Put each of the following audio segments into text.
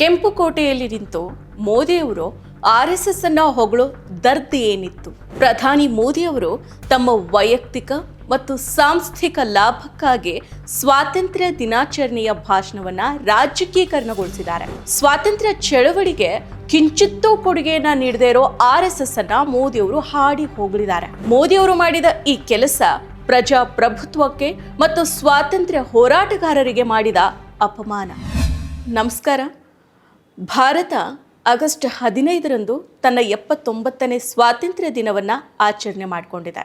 ಕೆಂಪುಕೋಟೆಯಲ್ಲಿ ನಿಂತು ಮೋದಿಯವರು R S S ಅನ್ನ ಹೊಗಳು ದರ್ದ್ ಏನಿತ್ತು. ಪ್ರಧಾನಿ ಮೋದಿಯವರು ತಮ್ಮ ವೈಯಕ್ತಿಕ ಮತ್ತು ಸಾಂಸ್ಥಿಕ ಲಾಭಕ್ಕಾಗಿ ಸ್ವಾತಂತ್ರ್ಯ ದಿನಾಚರಣೆಯ ಭಾಷಣವನ್ನ ರಾಜಕೀಕರಣಗೊಳಿಸಿದ್ದಾರೆ ಸ್ವಾತಂತ್ರ್ಯ ಚಳವಳಿಗೆ ಕಿಂಚಿತ್ತೂ ಕೊಡುಗೆಯನ್ನ ನೀಡದೇ ಇರೋ ಆರ್ ಎಸ್ ಎಸ್ ಅನ್ನ ಮೋದಿಯವರು ಹಾಡಿ ಹೋಗಲಿದ್ದಾರೆ ಮೋದಿಯವರು ಮಾಡಿದ ಈ ಕೆಲಸ ಪ್ರಜಾಪ್ರಭುತ್ವಕ್ಕೆ ಮತ್ತು ಸ್ವಾತಂತ್ರ್ಯ ಹೋರಾಟಗಾರರಿಗೆ ಮಾಡಿದ ಅಪಮಾನ. ನಮಸ್ಕಾರ. ಭಾರತ ಆಗಸ್ಟ್ ಹದಿನೈದರಂದು ತನ್ನ ಎಪ್ಪತ್ತೊಂಬತ್ತನೇ ಸ್ವಾತಂತ್ರ್ಯ ದಿನವನ್ನು ಆಚರಣೆ ಮಾಡಿಕೊಂಡಿದೆ.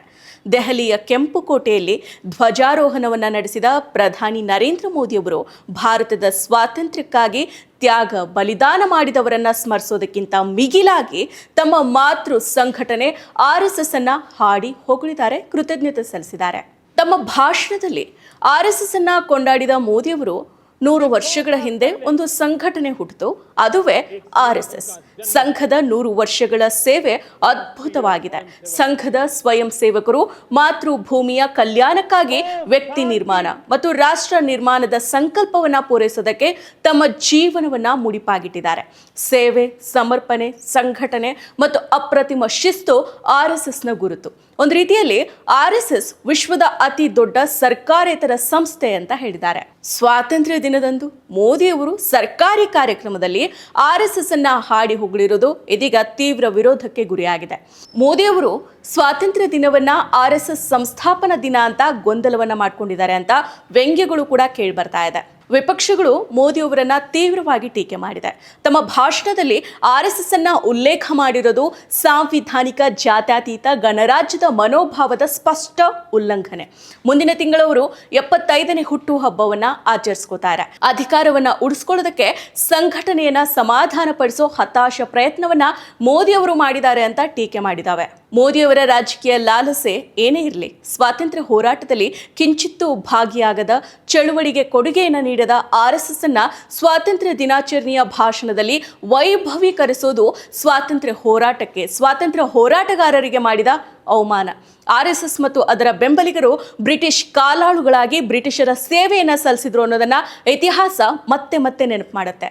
ದೆಹಲಿಯ ಕೆಂಪುಕೋಟೆಯಲ್ಲಿ ಧ್ವಜಾರೋಹಣವನ್ನು ನಡೆಸಿದ ಪ್ರಧಾನಿ ನರೇಂದ್ರ ಮೋದಿಯವರು ಭಾರತದ ಸ್ವಾತಂತ್ರ್ಯಕ್ಕಾಗಿ ತ್ಯಾಗ ಬಲಿದಾನ ಮಾಡಿದವರನ್ನು ಸ್ಮರಿಸೋದಕ್ಕಿಂತ ಮಿಗಿಲಾಗಿ ತಮ್ಮ ಮಾತೃ ಸಂಘಟನೆ ಆರ್ ಎಸ್ ಎಸ್ ಅನ್ನ ಹಾಡಿ ಹೊಗಳಿದ್ದಾರೆ, ಕೃತಜ್ಞತೆ ಸಲ್ಲಿಸಿದ್ದಾರೆ. ತಮ್ಮ ಭಾಷಣದಲ್ಲಿ ಆರ್ ಎಸ್ ಎಸ್ ಅನ್ನ ಕೊಂಡಾಡಿದ ಮೋದಿಯವರು ನೂರು ವರ್ಷಗಳ ಹಿಂದೆ ಒಂದು ಸಂಘಟನೆ ಹುಟ್ಟಿತು, ಅದುವೇ ಆರ್ ಎಸ್ ಎಸ್. ಸಂಘದ ನೂರು ವರ್ಷಗಳ ಸೇವೆ ಅದ್ಭುತವಾಗಿದೆ. ಸಂಘದ ಸ್ವಯಂ ಸೇವಕರು ಮಾತೃಭೂಮಿಯ ಕಲ್ಯಾಣಕ್ಕಾಗಿ ವ್ಯಕ್ತಿ ನಿರ್ಮಾಣ ಮತ್ತು ರಾಷ್ಟ್ರ ನಿರ್ಮಾಣದ ಸಂಕಲ್ಪವನ್ನ ಪೂರೈಸೋದಕ್ಕೆ ತಮ್ಮ ಜೀವನವನ್ನ ಮುಡಿಪಾಗಿಟ್ಟಿದ್ದಾರೆ. ಸೇವೆ, ಸಮರ್ಪಣೆ, ಸಂಘಟನೆ ಮತ್ತು ಅಪ್ರತಿಮ ಶಿಸ್ತು ಆರ್ ಎಸ್ ಎಸ್ನ ಗುರುತು. ಒಂದು ರೀತಿಯಲ್ಲಿ ಆರ್ ಎಸ್ ಎಸ್ ವಿಶ್ವದ ಅತಿ ದೊಡ್ಡ ಸರ್ಕಾರೇತರ ಸಂಸ್ಥೆ ಅಂತ ಹೇಳಿದ್ದಾರೆ. ಸ್ವಾತಂತ್ರ್ಯ ದಿನದಂದು ಮೋದಿಯವರು ಸರ್ಕಾರಿ ಕಾರ್ಯಕ್ರಮದಲ್ಲಿ ಆರ್ ಎಸ್ ಎಸ್ ಅನ್ನ ಹಾಡಿ ಹೊಗಳಿರೋದು ಇದೀಗ ತೀವ್ರ ವಿರೋಧಕ್ಕೆ ಗುರಿಯಾಗಿದೆ. ಮೋದಿಯವರು ಸ್ವಾತಂತ್ರ್ಯ ದಿನವನ್ನ ಆರ್ ಎಸ್ ಎಸ್ ಸಂಸ್ಥಾಪನಾ ದಿನ ಅಂತ ಗೊಂದಲವನ್ನ ಮಾಡ್ಕೊಂಡಿದ್ದಾರೆ ಅಂತ ವ್ಯಂಗ್ಯಗಳು ಕೂಡ ಕೇಳಿ ಬರ್ತಾ ಇದೆ. ವಿಪಕ್ಷಗಳು ಮೋದಿಯವರನ್ನ ತೀವ್ರವಾಗಿ ಟೀಕೆ ಮಾಡಿದೆ. ತಮ್ಮ ಭಾಷಣದಲ್ಲಿ ಆರ್ ಎಸ್ ಎಸ್ ಅನ್ನ ಉಲ್ಲೇಖ ಮಾಡಿರೋದು ಸಾಂವಿಧಾನಿಕ ಜಾತ್ಯತೀತ ಗಣರಾಜ್ಯದ ಮನೋಭಾವದ ಸ್ಪಷ್ಟ ಉಲ್ಲಂಘನೆ. ಮುಂದಿನ ತಿಂಗಳವರು ಎಪ್ಪತ್ತೈದನೇ ಹುಟ್ಟು ಹಬ್ಬವನ್ನ ಆಚರಿಸ್ಕೋತಾರೆ. ಅಧಿಕಾರವನ್ನ ಉಳಿಸ್ಕೊಳ್ಳೋದಕ್ಕೆ ಸಂಘಟನೆಯನ್ನ ಸಮಾಧಾನಪಡಿಸೋ ಹತಾಶ ಪ್ರಯತ್ನವನ್ನ ಮೋದಿಯವರು ಮಾಡಿದ್ದಾರೆ ಅಂತ ಟೀಕೆ ಮಾಡಿದಾವೆ. ಮೋದಿಯವರ ರಾಜಕೀಯ ಲಾಲಸೆ ಏನೇ ಇರಲಿ, ಸ್ವಾತಂತ್ರ್ಯ ಹೋರಾಟದಲ್ಲಿ ಕಿಂಚಿತ್ತೂ ಭಾಗಿಯಾಗದ ಚಳುವಳಿಗೆ ಕೊಡುಗೆಯನ್ನು ನೀಡದ ಆರ್ ಎಸ್ ಎಸ್ ಅನ್ನ ಸ್ವಾತಂತ್ರ್ಯ ದಿನಾಚರಣೆಯ ಭಾಷಣದಲ್ಲಿ ವೈಭವೀಕರಿಸೋದು ಸ್ವಾತಂತ್ರ್ಯ ಹೋರಾಟಕ್ಕೆ, ಸ್ವಾತಂತ್ರ್ಯ ಹೋರಾಟಗಾರರಿಗೆ ಮಾಡಿದ ಅವಮಾನ. ಆರ್ ಎಸ್ ಎಸ್ ಮತ್ತು ಅದರ ಬೆಂಬಲಿಗರು ಬ್ರಿಟಿಷ್ ಕಾಲಾಳುಗಳಾಗಿ ಬ್ರಿಟಿಷರ ಸೇವೆಯನ್ನು ಸಲ್ಲಿಸಿದ್ರು ಅನ್ನೋದನ್ನ ಇತಿಹಾಸ ಮತ್ತೆ ಮತ್ತೆ ನೆನಪು ಮಾಡುತ್ತೆ.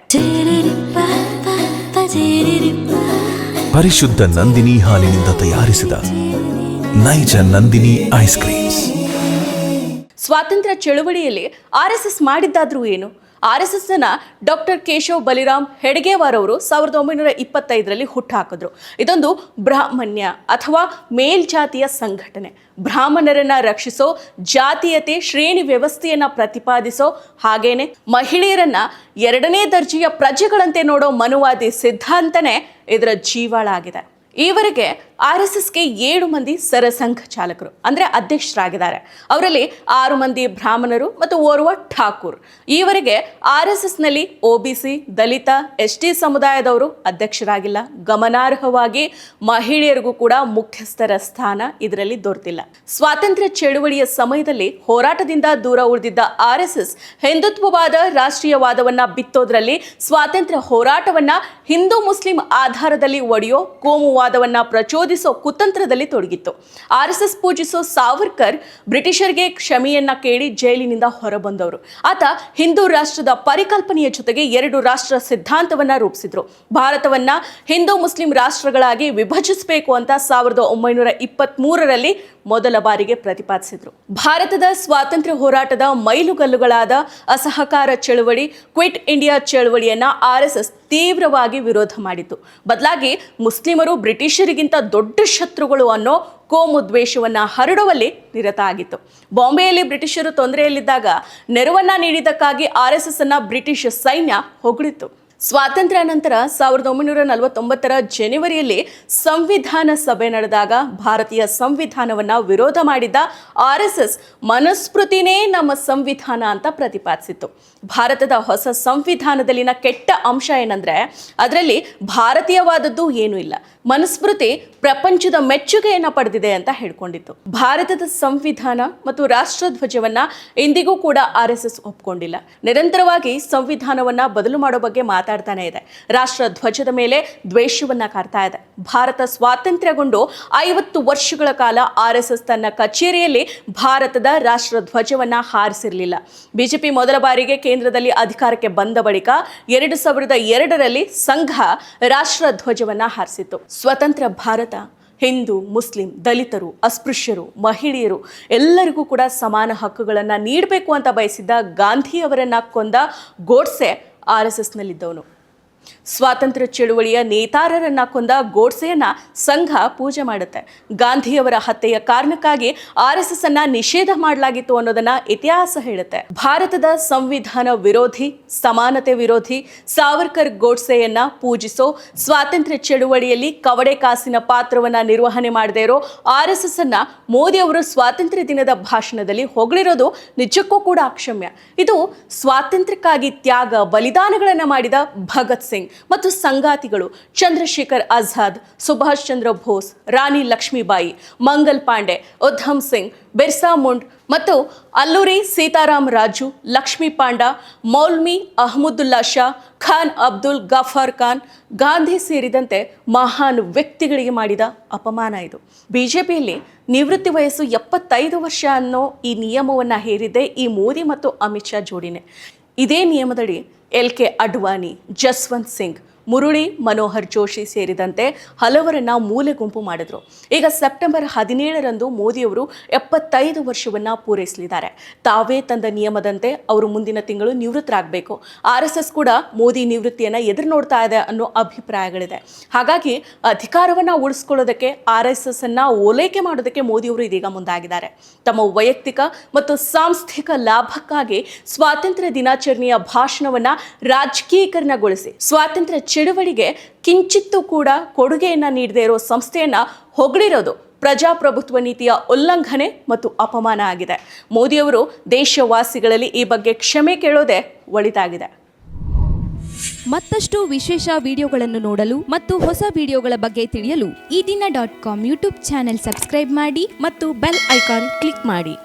ಪರಿಶುದ್ಧ ನಂದಿನಿ ಹಾಲಿನಿಂದ ತಯಾರಿಸಿದ ನೈಜ ನಂದಿನಿ ಐಸ್ ಕ್ರೀಮ್ಸ್. ಸ್ವಾತಂತ್ರ್ಯ ಚಳುವಳಿಯಲ್ಲಿ ಆರ್ ಎಸ್ ಎಸ್ ಮಾಡಿದ್ದಾದ್ರೂ ಏನು? R S S doctor Keshav Baliram Hedgewar ಅವರು ಸಾವಿರದ ಒಂಬೈನೂರ ಇಪ್ಪತ್ತೈದರಲ್ಲಿ ಹುಟ್ಟುಹಾಕಿದ್ರು ಇದೊಂದು ಬ್ರಾಹ್ಮಣ್ಯ ಅಥವಾ ಮೇಲ್ಜಾತಿಯ ಸಂಘಟನೆ. ಬ್ರಾಹ್ಮಣರನ್ನ ರಕ್ಷಿಸೋ, ಜಾತೀಯತೆ ಶ್ರೇಣಿ ವ್ಯವಸ್ಥೆಯನ್ನ ಪ್ರತಿಪಾದಿಸೋ ಹಾಗೇನೆ ಮಹಿಳೆಯರನ್ನ ಎರಡನೇ ದರ್ಜೆಯ ಪ್ರಜೆಗಳಂತೆ ನೋಡೋ ಮನುವಾದಿ ಸಿದ್ಧಾಂತನೇ ಇದರ ಜೀವಾಳ ಆಗಿದೆ ಈವರೆಗೆ ಆರ್ ಎಸ್ ಎಸ್ಗೆ ಏಳು ಮಂದಿ ಸರಸಂಘ ಚಾಲಕರು, ಅಂದರೆ ಅಧ್ಯಕ್ಷರಾಗಿದ್ದಾರೆ. ಅವರಲ್ಲಿ ಆರು ಮಂದಿ ಬ್ರಾಹ್ಮಣರು ಮತ್ತು ಓರ್ವ ಠಾಕೂರ್. ಈವರೆಗೆ R S ಎಸ್ನಲ್ಲಿ O B C, Dalit, S T ಸಮುದಾಯದವರು ಅಧ್ಯಕ್ಷರಾಗಿಲ್ಲ. ಗಮನಾರ್ಹವಾಗಿ ಮಹಿಳೆಯರಿಗೂ ಕೂಡ ಮುಖ್ಯಸ್ಥರ ಸ್ಥಾನ ಇದರಲ್ಲಿ ದೊರೆತಿಲ್ಲ. ಸ್ವಾತಂತ್ರ್ಯ ಚಳುವಳಿಯ ಸಮಯದಲ್ಲಿ ಹೋರಾಟದಿಂದ ದೂರ ಉಳಿದಿದ್ದ ಆರ್ ಎಸ್ ಎಸ್ ಹಿಂದುತ್ವವಾದ ರಾಷ್ಟ್ರೀಯವಾದವನ್ನ ಬಿತ್ತೋದ್ರಲ್ಲಿ ಸ್ವಾತಂತ್ರ್ಯ ಹೋರಾಟವನ್ನ ಹಿಂದೂ ಮುಸ್ಲಿಂ ಆಧಾರದಲ್ಲಿ ಒಡೆಯೋ ಕೋಮುವಾದವನ್ನ ಪ್ರಚೋದಿಸೋ ಕುತಂತ್ರದಲ್ಲಿ ತೊಡಗಿತ್ತು. ಆರ್ ಎಸ್ ಪೂಜಿಸೋ ಸಾವರ್ಕರ್ ಬ್ರಿಟಿಷರಿಗೆ ಕ್ಷಮೆಯನ್ನ ಕೇಳಿ ಜೈಲಿನಿಂದ ಹೊರಬಂದವರು. ಆತ ಹಿಂದೂ ರಾಷ್ಟ್ರದ ಪರಿಕಲ್ಪನೆಯ ಜೊತೆಗೆ ಎರಡು ರಾಷ್ಟ್ರ ಸಿದ್ಧಾಂತವನ್ನ ರೂಪಿಸಿದ್ರು. ಭಾರತವನ್ನ ಹಿಂದೂ ಮುಸ್ಲಿಂ ರಾಷ್ಟ್ರಗಳಾಗಿ ವಿಭಜಿಸಬೇಕು ಅಂತ ಸಾವಿರದ ಒಂಬೈನೂರ ಇಪ್ಪತ್ತ್ ಮೂರರಲ್ಲಿ ಮೊದಲ ಬಾರಿಗೆ ಪ್ರತಿಪಾದಿಸಿದ್ರು. ಭಾರತದ ಸ್ವಾತಂತ್ರ್ಯ ಹೋರಾಟದ ಮೈಲುಗಲ್ಲುಗಳಾದ ಅಸಹಕಾರ ಚಳವಳಿ, ಕ್ವಿಟ್ ಇಂಡಿಯಾ ಚಳವಳಿಯನ್ನ ಆರ್ ಎಸ್ ಎಸ್ ತೀವ್ರವಾಗಿ ವಿರೋಧ ಮಾಡಿತು ಬದಲಾಗಿ ಮುಸ್ಲಿಮರು ಬ್ರಿಟಿಷರಿಗಿಂತ ದೊಡ್ಡ ಶತ್ರುಗಳು ಅನ್ನೋ ಕೋಮು ದ್ವೇಷವನ್ನು ಹರಡುವಲ್ಲಿ ನಿರತ ಆಗಿತ್ತು. ಬಾಂಬೆಯಲ್ಲಿ ಬ್ರಿಟಿಷರು ತೊಂದರೆಯಲ್ಲಿದ್ದಾಗ ನೆರವನ್ನ ನೀಡಿದ್ದಕ್ಕಾಗಿ ಆರ್ ಎಸ್ ಎಸ್ ಅನ್ನ ಬ್ರಿಟಿಷ್ ಸೈನ್ಯ ಹೊಗಳಿತ್ತು ಸ್ವಾತಂತ್ರ್ಯ ನಂತರ ಸಾವಿರದ ಒಂಬೈನೂರ ನಲವತ್ತೊಂಬತ್ತರ ಜನವರಿಯಲ್ಲಿ ಸಂವಿಧಾನ ಸಭೆ ನಡೆದಾಗ ಭಾರತೀಯ ಸಂವಿಧಾನವನ್ನ ವಿರೋಧ ಮಾಡಿದ್ದ ಆರ್ ಎಸ್ ಎಸ್ ಮನುಸ್ಮೃತಿನೇ ನಮ್ಮ ಸಂವಿಧಾನ ಅಂತ ಪ್ರತಿಪಾದಿಸಿತ್ತು. ಭಾರತದ ಹೊಸ ಸಂವಿಧಾನದಲ್ಲಿನ ಕೆಟ್ಟ ಅಂಶ ಏನಂದ್ರೆ ಅದರಲ್ಲಿ ಭಾರತೀಯವಾದದ್ದು ಏನೂ ಇಲ್ಲ. ಮನುಸ್ಮೃತಿ ಪ್ರಪಂಚದ ಮೆಚ್ಚುಗೆಯನ್ನ ಪಡೆದಿದೆ ಅಂತ ಹೇಳ್ಕೊಂಡಿತ್ತು. ಭಾರತದ ಸಂವಿಧಾನ ಮತ್ತು ರಾಷ್ಟ್ರಧ್ವಜವನ್ನ ಇಂದಿಗೂ ಕೂಡ ಆರ್ ಎಸ್ ಎಸ್ ಒಪ್ಕೊಂಡಿಲ್ಲ. ನಿರಂತರವಾಗಿ ಸಂವಿಧಾನವನ್ನ ಬದಲು ಮಾಡೋ ಬಗ್ಗೆ ಮಾತಾಡ್ತಾ ಮಾತಾಡ್ತಾನೆ ಇದೆ. ರಾಷ್ಟ್ರ ಧ್ವಜದ ಮೇಲೆ ದ್ವೇಷವನ್ನ ಕಾಡ್ತಾ ಇದೆ. ಭಾರತ ಸ್ವಾತಂತ್ರ್ಯಗೊಂಡು ಐವತ್ತು ವರ್ಷಗಳ ಕಾಲ ಆರ್ ಎಸ್ ಎಸ್ ತನ್ನ ಕಚೇರಿಯಲ್ಲಿ ಭಾರತದ ರಾಷ್ಟ್ರ ಧ್ವಜವನ್ನ ಹಾರಿಸಿರಲಿಲ್ಲ. ಬಿಜೆಪಿ ಮೊದಲ ಬಾರಿಗೆ ಕೇಂದ್ರದಲ್ಲಿ ಅಧಿಕಾರಕ್ಕೆ ಬಂದ ಬಳಿಕ ಎರಡು ಸಾವಿರದ ಎರಡರಲ್ಲಿ ಸಂಘ ರಾಷ್ಟ್ರ ಧ್ವಜವನ್ನ ಹಾರಿಸಿತ್ತು. ಸ್ವತಂತ್ರ ಭಾರತ, ಹಿಂದೂ, ಮುಸ್ಲಿಂ, ದಲಿತರು, ಅಸ್ಪೃಶ್ಯರು, ಮಹಿಳೆಯರು ಎಲ್ಲರಿಗೂ ಕೂಡ ಸಮಾನ ಹಕ್ಕುಗಳನ್ನು ನೀಡಬೇಕು ಅಂತ ಬಯಸಿದ್ದ ಗಾಂಧಿಯವರನ್ನ ಕೊಂದ ಗೋಡ್ಸೆ ಆರ್ ಎಸ್ ಎಸ್ನಲ್ಲಿದ್ದವನು. ಸ್ವಾತಂತ್ರ್ಯ ಚಳುವಳಿಯ ನೇತಾರರನ್ನ ಕೊಂದ ಗೋಡ್ಸೆಯನ್ನ ಸಂಘ ಪೂಜೆ ಮಾಡುತ್ತೆ. ಗಾಂಧಿಯವರ ಹತ್ಯೆಯ ಕಾರಣಕ್ಕಾಗಿ ಆರ್ ಎಸ್ ಎಸ್ ಅನ್ನ ನಿಷೇಧ ಮಾಡಲಾಗಿತ್ತು ಅನ್ನೋದನ್ನ ಇತಿಹಾಸ ಹೇಳುತ್ತೆ. ಭಾರತದ ಸಂವಿಧಾನ ವಿರೋಧಿ, ಸಮಾನತೆ ವಿರೋಧಿ ಸಾವರ್ಕರ್ ಗೋಡ್ಸೆಯನ್ನ ಪೂಜಿಸೋ ಸ್ವಾತಂತ್ರ್ಯ ಚಳುವಳಿಯಲ್ಲಿ ಕವಡೆ ಕಾಸಿನ ಪಾತ್ರವನ್ನ ನಿರ್ವಹಣೆ ಮಾಡದೇ ಇರೋ ಆರ್ ಎಸ್ ಎಸ್ ಅನ್ನ ಮೋದಿ ಅವರು ಸ್ವಾತಂತ್ರ್ಯ ದಿನದ ಭಾಷಣದಲ್ಲಿ ಹೊಗಳಿರೋದು ನಿಜಕ್ಕೂ ಕೂಡ ಅಕ್ಷಮ್ಯ. ಇದು ಸ್ವಾತಂತ್ರ್ಯಕ್ಕಾಗಿ ತ್ಯಾಗ, ಬಲಿದಾನಗಳನ್ನ ಮಾಡಿದ ಭಗತ್ ಸಿಂಗ್. ಮತ್ತು ಸಂಗಾತಿಗಳು ಚಂದ್ರಶೇಖರ್ ಆಜಾದ್, ಸುಭಾಷ್ ಚಂದ್ರ ಬೋಸ್, ರಾಣಿ ಲಕ್ಷ್ಮೀಬಾಯಿ, ಮಂಗಲ್ ಪಾಂಡೆ, ಉಧಮ್ ಸಿಂಗ್, ಬಿರ್ಸಾ ಮುಂಡ್ ಮತ್ತು ಅಲ್ಲೂರಿ ಸೀತಾರಾಮ್ ರಾಜು, ಲಕ್ಷ್ಮೀ ಪಾಂಡ, ಮೌಲ್ಮಿ ಅಹಮದುಲ್ಲಾ ಶಾ, ಖಾನ್ ಅಬ್ದುಲ್ ಗಫಾರ್ ಖಾನ್ ಗಾಂಧಿ ಸೇರಿದಂತೆ ಮಹಾನ್ ವ್ಯಕ್ತಿಗಳಿಗೆ ಮಾಡಿದ ಅಪಮಾನ ಇದು. ಬಿಜೆಪಿಯಲ್ಲಿ ನಿವೃತ್ತಿ ವಯಸ್ಸು ಎಪ್ಪತ್ತೈದು ವರ್ಷ ಅನ್ನೋ ಈ ನಿಯಮವನ್ನು ಹೇರಿದ್ದೆ ಈ ಮೋದಿ ಮತ್ತು ಅಮಿತ್ ಶಾ ಜೋಡಿನೇ. ಇದೇ ನಿಯಮದಡಿ एल के अडवाणी जसवंत सिंह ಮುರುಳಿ, ಮನೋಹರ್ ಜೋಶಿ ಸೇರಿದಂತೆ ಹಲವರನ್ನ ಮೂಲೆ ಗುಂಪು ಮಾಡಿದ್ರು. ಈಗ ಸೆಪ್ಟೆಂಬರ್ ಹದಿನೇಳರಂದು ಮೋದಿಯವರು ಎಪ್ಪತ್ತೈದು ವರ್ಷವನ್ನ ಪೂರೈಸಲಿದ್ದಾರೆ. ತಾವೇ ತಂದ ನಿಯಮದಂತೆ ಅವರು ಮುಂದಿನ ತಿಂಗಳು ನಿವೃತ್ತರಾಗಬೇಕು. ಆರ್ ಎಸ್ ಎಸ್ ಕೂಡ ಮೋದಿ ನಿವೃತ್ತಿಯನ್ನ ಎದುರು ನೋಡ್ತಾ ಇದೆ ಅನ್ನೋ ಅಭಿಪ್ರಾಯಗಳಿದೆ. ಹಾಗಾಗಿ ಅಧಿಕಾರವನ್ನ ಉಳಿಸ್ಕೊಳ್ಳೋದಕ್ಕೆ ಆರ್ ಎಸ್ ಎಸ್ ಅನ್ನ ಓಲೈಕೆ ಮಾಡೋದಕ್ಕೆ ಮೋದಿಯವರು ಇದೀಗ ಮುಂದಾಗಿದ್ದಾರೆ. ತಮ್ಮ ವೈಯಕ್ತಿಕ ಮತ್ತು ಸಾಂಸ್ಥಿಕ ಲಾಭಕ್ಕಾಗಿ ಸ್ವಾತಂತ್ರ್ಯ ದಿನಾಚರಣೆಯ ಭಾಷಣವನ್ನ ರಾಜಕೀಕರಣಗೊಳಿಸಿ ಸ್ವಾತಂತ್ರ್ಯ ಚಳುವಳಿಗೆ ಕಿಂಚಿತ್ತೂ ಕೂಡ ಕೊಡುಗೆಯನ್ನು ನೀಡದೇ ಇರೋ ಸಂಸ್ಥೆಯನ್ನು ಹೊಗಳಿರೋದು ಪ್ರಜಾಪ್ರಭುತ್ವ ನೀತಿಯ ಉಲ್ಲಂಘನೆ ಮತ್ತು ಅಪಮಾನ ಆಗಿದೆ. ಮೋದಿಯವರು ದೇಶವಾಸಿಗಳಲ್ಲಿ ಈ ಬಗ್ಗೆ ಕ್ಷಮೆ ಕೇಳೋದೇ ಒಳಿತಾಗಿದೆ. ಮತ್ತಷ್ಟು ವಿಶೇಷ ವಿಡಿಯೋಗಳನ್ನು ನೋಡಲು ಮತ್ತು ಹೊಸ ವಿಡಿಯೋಗಳ ಬಗ್ಗೆ ತಿಳಿಯಲು Ee Dina dot com YouTube channel subscribe ಮಾಡಿ ಮತ್ತು ಬೆಲ್ ಐಕಾನ್ ಕ್ಲಿಕ್ ಮಾಡಿ.